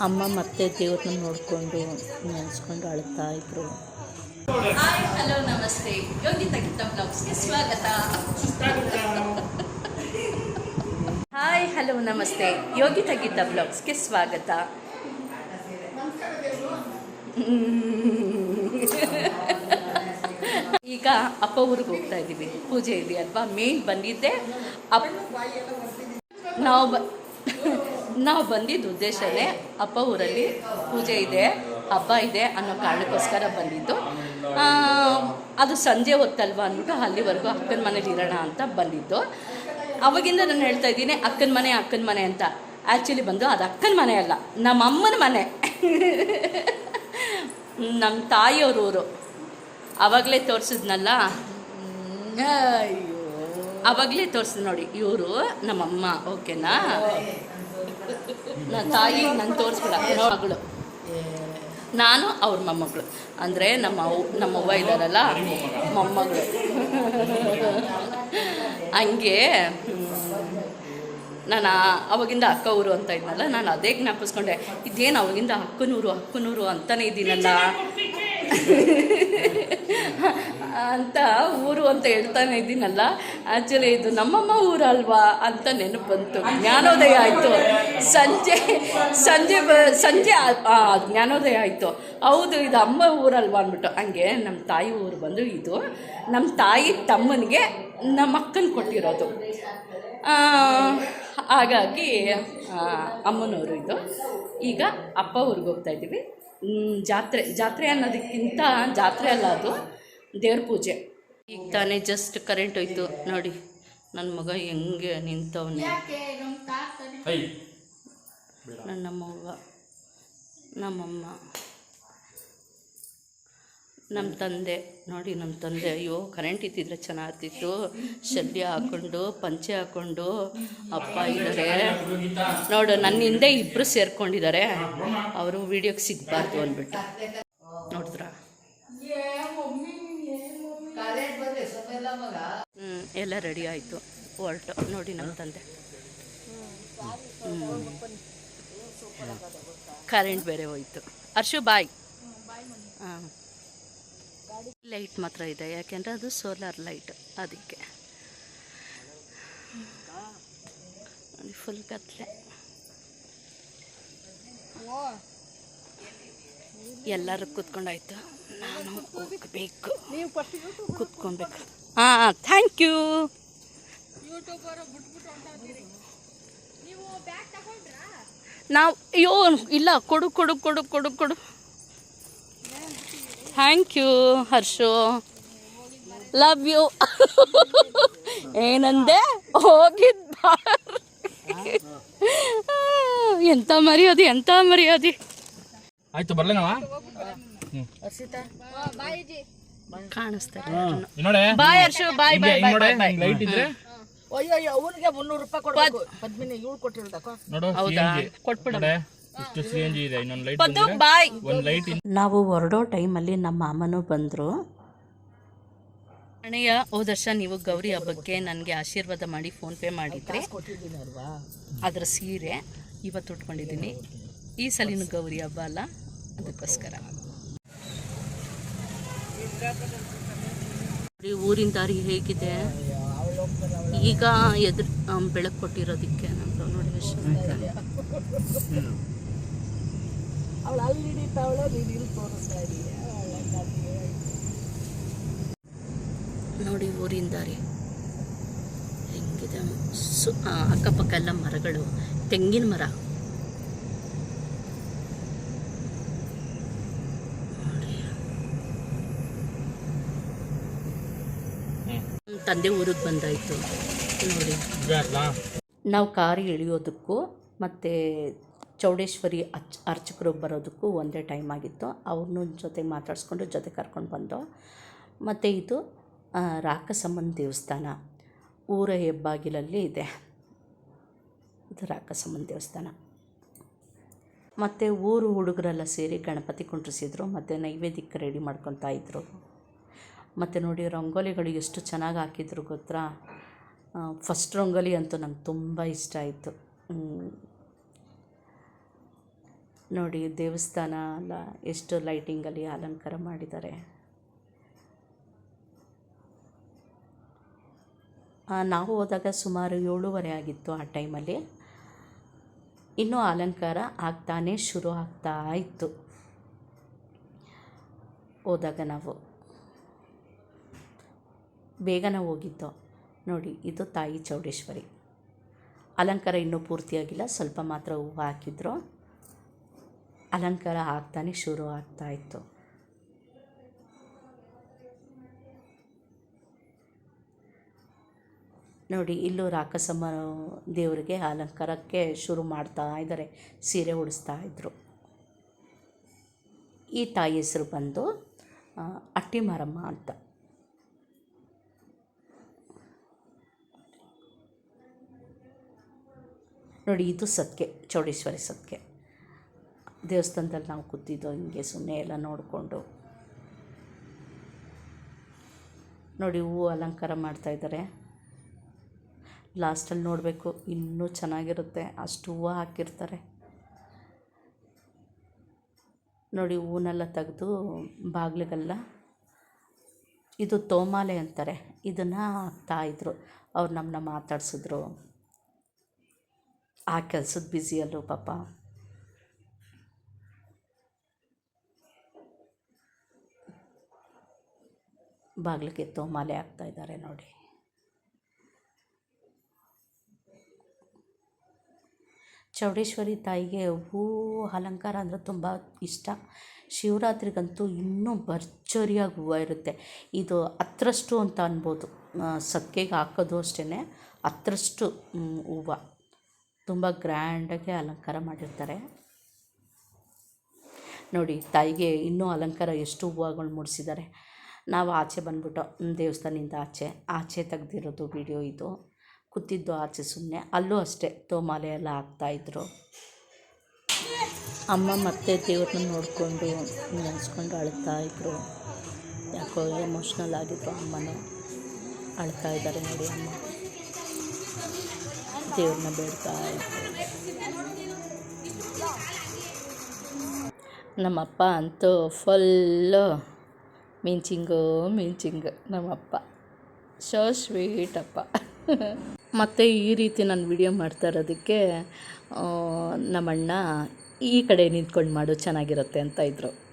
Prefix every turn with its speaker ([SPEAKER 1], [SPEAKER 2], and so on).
[SPEAKER 1] ಅಮ್ಮ ಮತ್ತೆ ದೇವ್ರನ್ನ ನೋಡಿಕೊಂಡು ನೆನೆಸ್ಕೊಂಡು ಅಳ್ತಾ ಇದ್ರು.
[SPEAKER 2] ಹಾಯ್ ಹಲೋ ನಮಸ್ತೆ. ಯೋಗಿತಾ ಗಿತ್ತ ಬ್ಲಾಗ್ಸ್ಗೆ ಸ್ವಾಗತ. ಹಾಯ್ ಹಲೋ ನಮಸ್ತೆ. ಯೋಗಿತಾ ಗೀತಾ ಬ್ಲಾಗ್ಸ್ಗೆ ಸ್ವಾಗತ. ಈಗ ಅಪ್ಪ ಊರಿಗೆ ಹೋಗ್ತಾ ಇದ್ದೀವಿ ಪೂಜೆ ಇದೆ ಅಲ್ವಾ? ಮೇನ್ ಬಂದಿದ್ದೆ. ಅಪ್ ನಾವು ನಾವು ಬಂದಿದ್ದ ಉದ್ದೇಶನೇ ಅಪ್ಪ ಊರಲ್ಲಿ ಪೂಜೆ ಇದೆ ಹಬ್ಬ ಇದೆ ಅನ್ನೋ ಕಾರಣಕ್ಕೋಸ್ಕರ ಬಂದಿದ್ದು. ಅದು ಸಂಜೆ ಹೊತ್ತಲ್ವಾ ಅಂದ್ಬಿಟ್ಟು ಅಲ್ಲಿವರೆಗೂ ಅಕ್ಕನ ಮನೇಲಿ ಇರೋಣ ಅಂತ ಬಂದಿದ್ದು. ಅವಾಗಿಂದ ನಾನು ಹೇಳ್ತಾ ಇದ್ದೀನಿ ಅಕ್ಕನ ಮನೆ ಅಕ್ಕನ ಮನೆ ಅಂತ. ಆ್ಯಕ್ಚುಲಿ ಬಂದು ಅದು ಅಕ್ಕನ ಮನೆ ಅಲ್ಲ ನಮ್ಮ ಅಮ್ಮನ ಮನೆ. ನಮ್ಮ ತಾಯಿಯವ್ರ ಊರು. ಆವಾಗಲೇ ತೋರಿಸಿದ್ನಲ್ಲ?
[SPEAKER 1] ಅಯ್ಯೋ.
[SPEAKER 2] ಅವಾಗಲೇ ತೋರಿಸಿದ್ ನೋಡಿ ಇವರು ನಮ್ಮಮ್ಮ ಓಕೆನಾ? ತಾಯಿ ನಾನು ತೋರಿಸ್ಬಿಡ ಮಗಳು. ನಾನು ಅವ್ರ ಮೊಮ್ಮಗಳು. ಅಂದರೆ ನಮ್ಮ ನಮ್ಮವ್ವ ಇದ್ದಾರಲ್ಲ, ಮೊಮ್ಮಗಳು. ಹಂಗೆ ನಾನು ಅವಾಗಿಂದ ಅಕ್ಕ ಊರು ಅಂತ ಇದ್ನಲ್ಲ, ನಾನು ಅದೇ ಜ್ಞಾಪಿಸ್ಕೊಂಡೆ. ಇದೇನು ಅವಾಗಿಂದ ಅಕ್ಕನೂರು ಅಕ್ಕನೂರು ಅಂತಲೇ ಇದ್ದೀನಲ್ಲ. ಅಂತ ಊರು ಅಂತ ಹೇಳ್ತಾನೆ ಇದ್ದೀನಲ್ಲ ಆ್ಯಕ್ಚುಲಿ ಇದು ನಮ್ಮಮ್ಮ ಊರಲ್ವಾ ಅಂತ ನೆನಪು ಬಂತು. ಜ್ಞಾನೋದಯ ಆಯಿತು. ಸಂಜೆ ಸಂಜೆ ಬ, ಸಂಜೆ ಜ್ಞಾನೋದಯ ಆಯಿತು. ಹೌದು, ಇದು ಅಮ್ಮ ಊರಲ್ವಾ ಅಂದ್ಬಿಟ್ಟು. ಹಂಗೆ ನಮ್ಮ ತಾಯಿ ಊರು ಬಂದು ಇದು. ನಮ್ಮ ತಾಯಿ ತಮ್ಮನಿಗೆ ನಮ್ಮ ಅಕ್ಕನ ಕೊಟ್ಟಿರೋದು. ಹಾಗಾಗಿ ಅಮ್ಮನವರು ಇದು. ಈಗ ಅಪ್ಪ ಊರಿಗೆ ಹೋಗ್ತಾ ಇದ್ದೀವಿ. ಜಾತ್ರೆ ಜಾತ್ರೆ ಅನ್ನೋದಕ್ಕಿಂತ ಜಾತ್ರೆ ಅಲ್ಲ ಅದು. ದೇವ್ರ ಪೂಜೆ. ಈಗ ತಾನೇ ಜಸ್ಟ್ ಕರೆಂಟ್ ಹೋಯ್ತು. ನೋಡಿ ನನ್ನ ಮಗ ಹೆಂಗೆ ನಿಂತವನು. ನನ್ನ ಮಗ ನಮ್ಮಮ್ಮ. ನಮ್ಮ ತಂದೆ, ನೋಡಿ ನಮ್ಮ ತಂದೆ, ಅಯ್ಯೋ ಕರೆಂಟ್ ಇದ್ದಿದ್ರೆ ಚೆನ್ನಾಗ್ತಿತ್ತು. ಶಲ್ಯ ಹಾಕ್ಕೊಂಡು ಪಂಚೆ ಹಾಕ್ಕೊಂಡು ಅಪ್ಪ ಇದ್ದಾರೆ ನೋಡು ನನ್ನ ಹಿಂದೆ ಇಬ್ಬರು ಸೇರ್ಕೊಂಡಿದ್ದಾರೆ ಅವರು ವಿಡಿಯೋಗೆ ಸಿಗಬಾರ್ದು ಅಂದ್ಬಿಟ್ಟು. ನೋಡಿದ್ರ? ಹ್ಞೂ ಎಲ್ಲ ರೆಡಿ ಆಯಿತು. ಹೊರಟು ನೋಡಿ ನಮ್ಮ ತಂದೆ. ಕರೆಂಟ್ ಬೇರೆ ಹೋಯ್ತು. ಅರ್ಶು ಬಾಯ್ ಹಾಂ ಲೈಟ್ ಮಾತ್ರ ಇದೆ, ಯಾಕೆಂದರೆ ಅದು ಸೋಲಾರ್ ಲೈಟ್ ಅದಕ್ಕೆ. ಫುಲ್ ಕತ್ಲೆ. ಎಲ್ಲರೂ ಕೂತ್ಕೊಂಡಾಯ್ತು. ನಾನು ಹೋಗಬೇಕು. ಕೂತ್ಕೊಬೇಕು ಹಾಂ ಥ್ಯಾಂಕ್ ಯು ನಾವು, ಅಯ್ಯೋ, ಇಲ್ಲ ಕೊಡು ಕೊಡು ಕೊಡು ಕೊಡು ಕೊಡು. Thank you Harshu love you ಏನಂದೆ? ಹೋಗಿದ್ದ ಎಂತ ಮರ್ಯಾದಿ ಎಂತ ಮರ್ಯಾದಿ?
[SPEAKER 3] ಆಯ್ತು ಬರ್ಲೇನವ ಕಾಣಿಸ್ತಾರೆ.
[SPEAKER 2] ಬಾಯ್ ಹರ್ಷು ಬಾಯ್ ಬಾಯ್ ಬಾಯ್ ಬಾಯ್
[SPEAKER 3] ಲೈಟ್ ಇದ್ರೆ?
[SPEAKER 1] ಅಯ್ಯೋ ಅಯ್ಯೋ ಅವನಿಗೆ ಮುನ್ನೂರು ರೂಪಾಯಿ ಕೊಡ್ಬೇಕು. ಪದ್ಮಿನಿ ಇವಳು ಕೊಟ್ಟಿರೋದಕ್ಕ?
[SPEAKER 3] ನೋಡು
[SPEAKER 2] ಹೌದಾ. ಕೊಟ್ಬಿಡು.
[SPEAKER 3] ಇಷ್ಟು ಸಿ ಎನ್ ಜಿ ಇದೆ ಇನ್ನೊಂದು ಲೈಟ್
[SPEAKER 2] ಪದ್ದು ಬಾಯ್
[SPEAKER 3] ಒಂದು ಲೈಟ್
[SPEAKER 1] ನಾವು ಹೊರಡೋ ಟೈಮಲ್ಲಿ ನಮ್ಮ ಮಾಮನು ಬಂದರು.
[SPEAKER 2] ಅಣ್ಣಯ್ಯ ಹೋದ ವರ್ಷ ನೀವು ಗೌರಿ ಹಬ್ಬಕ್ಕೆ ನನಗೆ ಆಶೀರ್ವಾದ ಮಾಡಿ ಫೋನ್ಪೇ ಮಾಡಿದ್ರಿ. ಅದರ ಸೀರೆ ಇವತ್ತು ಉಟ್ಕೊಂಡಿದ್ದೀನಿ. ಈ ಸಲಿನ ಗೌರಿ ಹಬ್ಬ ಅಲ್ಲ ಅದಕ್ಕೋಸ್ಕರ. ಊರಿನ ದಾರಿ ಹೇಗಿದೆ? ಈಗ ಎದುರು ಬೆಳಕು ಕೊಟ್ಟಿರೋದಕ್ಕೆ ನಮ್ಮ ನೋಡಿ.
[SPEAKER 1] ಅವಳು ಅಲ್ಲಿ ಹಿಡಿತಾವಳೆ ನೀನು ಇಲ್ಲಿ ತೋರಿಸ್ತಾ ಇದೀಯ
[SPEAKER 2] ನೋಡಿ ಊರಿಂದ ದಾರಿ ಹೆಂಗಿದೆ ಸು ಅಕ್ಕಪಕ್ಕ ಎಲ್ಲ ಮರಗಳು. ತೆಂಗಿನ ಮರ. ತಂದೆ ಊರಿಗೆ ಬಂದಾಯಿತು. ನೋಡಿ. ನಾವು ಕಾರಿಗೆ ಇಳಿಯೋದಕ್ಕೂ ಮತ್ತು ಚೌಡೇಶ್ವರಿ ಅಚ್ ಅರ್ಚಕರು ಬರೋದಕ್ಕೂ ಒಂದೇ ಟೈಮ್ ಆಗಿತ್ತು. ಅವ್ರನ್ನೂ ಜೊತೆ ಮಾತಾಡಿಸ್ಕೊಂಡು ಜೊತೆ ಕರ್ಕೊಂಡು ಬಂದು, ಮತ್ತು ಇದು ರಾಕಸಮ್ಮನ ದೇವಸ್ಥಾನ. ಊರ ಹೆಬ್ಬಾಗಿಲಲ್ಲಿ ಇದೆ. ಇದು ರಾಕಸಮ್ಮನ ದೇವಸ್ಥಾನ. ಮತ್ತು ಊರು ಹುಡುಗರೆಲ್ಲ ಸೇರಿ ಗಣಪತಿ ಕುಂಡ್ರಿಸಿದ್ರು, ಮತ್ತು ನೈವೇದ್ಯಕ್ಕೆ ರೆಡಿ ಮಾಡ್ಕೊತಾ ಇದ್ರು. ಮತ್ತು ನೋಡಿ, ರಂಗೋಲಿಗಳು ಎಷ್ಟು ಚೆನ್ನಾಗಿ ಹಾಕಿದ್ರು ಗೊತ್ತಾ? ಫಸ್ಟ್ ರಂಗೋಲಿ ಅಂತೂ ನಂಗೆ ತುಂಬ ಇಷ್ಟ ಆಯಿತು. ನೋಡಿ, ದೇವಸ್ಥಾನ ಎಲ್ಲ ಎಷ್ಟು ಲೈಟಿಂಗಲ್ಲಿ ಅಲಂಕಾರ ಮಾಡಿದ್ದಾರೆ. ನಾವು ಹೋದಾಗ ಸುಮಾರು ಏಳುವರೆ ಆಗಿತ್ತು ಆ ಟೈಮಲ್ಲಿ. ಇನ್ನೂ ಅಲಂಕಾರ ಆಗ್ತಾನೆ ಶುರು ಆಗ್ತಾ ಇತ್ತು. ಹೋದಾಗ ನಾವು ಬೇಗನ ಹೋಗಿದ್ದು. ನೋಡಿ, ಇದು ತಾಯಿ ಚೌಡೇಶ್ವರಿ. ಅಲಂಕಾರ ಇನ್ನೂ ಪೂರ್ತಿಯಾಗಿಲ್ಲ, ಸ್ವಲ್ಪ ಮಾತ್ರ ಹೂವು ಹಾಕಿದ್ರು. ಅಲಂಕಾರ ಆಗ್ತಾನೆ ಶುರು ಆಗ್ತಾ ಇತ್ತು. ನೋಡಿ, ಇಲ್ಲೂ ರಾಕಸಮ್ಮ ದೇವರಿಗೆ ಅಲಂಕಾರಕ್ಕೆ ಶುರು ಮಾಡ್ತಾ ಇದ್ದಾರೆ, ಸೀರೆ ಉಡಿಸ್ತಾ ಇದ್ದರು ಈ ತಾಯಿ ಹೆಸರು ಬಂದು ಅಟ್ಟಿ ಅಟ್ಟಿಮಾರಮ್ಮ ಅಂತ. ನೋಡಿ, ಇದು ಸತ್ಕೆ, ಚೌಡೇಶ್ವರಿ ಸತ್ಕೆ. ದೇವಸ್ಥಾನದಲ್ಲಿ ನಾವು ಕೂತಿದ್ದೋ ಹಿಂಗೆ ಸುಮ್ಮನೆ ಎಲ್ಲ ನೋಡಿಕೊಂಡು ನೋಡಿ ಹೂವು ಅಲಂಕಾರ ಮಾಡ್ತಾಯಿದ್ದಾರೆ ಲಾಸ್ಟಲ್ಲಿ ನೋಡಬೇಕು ಇನ್ನೂ ಚೆನ್ನಾಗಿರುತ್ತೆ. ಅಷ್ಟು ಹೂವು ಹಾಕಿರ್ತಾರೆ. ನೋಡಿ ಹೂವನ್ನೆಲ್ಲ ತೆಗೆದು ಬಾಗಿಲಿಗೆಲ್ಲ ಇದು ತೋಮಾಲೆ ಅಂತಾರೆ. ಇದನ್ನು ಹಾಕ್ತಾಯಿದ್ರು ಅವ್ರು ನಮ್ಮನ್ನ ಮಾತಾಡ್ಸಿದ್ರು. ಆ ಕೆಲಸದ ಬ್ಯುಸಿಯಲ್ಲೂ ಪಾಪ. ಬಾಗಿಲಿಗೆ ಮಾಲೆ ಹಾಕ್ತಾ ಇದ್ದಾರೆ ನೋಡಿ. ಚೌಡೇಶ್ವರಿ ತಾಯಿಗೆ ಹೂ ಅಲಂಕಾರ ಅಂದರೆ ತುಂಬ ಇಷ್ಟ. ಶಿವರಾತ್ರಿಗಂತೂ ಇನ್ನೂ ಭರ್ಜರಿಯಾಗಿ ಹೂವು ಇರುತ್ತೆ. ಇದು ಹತ್ತರಷ್ಟು ಅಂತ ಅನ್ಬೋದು. ಸಕ್ಕೆಗೆ ಹಾಕೋದು ಅಷ್ಟೇ ಹತ್ತರಷ್ಟು ಹೂವು. ತುಂಬ ಗ್ರ್ಯಾಂಡಾಗಿ ಅಲಂಕಾರ ಮಾಡಿರ್ತಾರೆ. ನೋಡಿ, ತಾಯಿಗೆ ಇನ್ನೂ ಅಲಂಕಾರ ಎಷ್ಟು ಹೂವುಗಳು ಮೂಡಿಸಿದ್ದಾರೆ. ನಾವು ಆಚೆ ಬಂದ್ಬಿಟ್ಟು ದೇವಸ್ಥಾನದಿಂದ ಆಚೆ ಆಚೆ ತೆಗ್ದಿರೋದು ವಿಡಿಯೋ ಇದು. ಕೂತಿದ್ದು ಆಚೆ ಸುಮ್ಮನೆ ಅಲ್ಲೂ ಅಷ್ಟೇ ತೋಮಾಲೆ ಎಲ್ಲ ಹಾಕ್ತಾಯಿದ್ರು ಅಮ್ಮ ಮತ್ತೆ ದೇವ್ರನ್ನ ನೋಡಿಕೊಂಡು ನೆನೆಸ್ಕೊಂಡು ಅಳ್ತಾ ಇದ್ರು. ಯಾಕೋ ಎಮೋಷ್ನಲ್ ಆಗಿದ್ರು ಅಮ್ಮನೇ. ಅಳ್ತಾ ಇದ್ದಾರೆ ನೋಡಿ ಅಮ್ಮ. ದೇವ್ರನ್ನ ಬೇಡ್ತಾ ಇದ್ರು. ನಮ್ಮಪ್ಪ ಅಂತೂ ಫುಲ್ಲು ಮಿಂಚಿಂಗು, ಮಿಂಚಿಂಗ್ ನಮ್ಮಪ್ಪ. ಶೋ ಅಪ್ಪ. ಮತ್ತು ಈ ರೀತಿ ನಾನು ವಿಡಿಯೋ ಮಾಡ್ತಾ ಇರೋದಕ್ಕೆ ನಮ್ಮಣ್ಣ ಈ ಕಡೆ ನಿಂತ್ಕೊಂಡು ಮಾಡು, ಚೆನ್ನಾಗಿರುತ್ತೆ ಅಂತ ಇದ್ದರು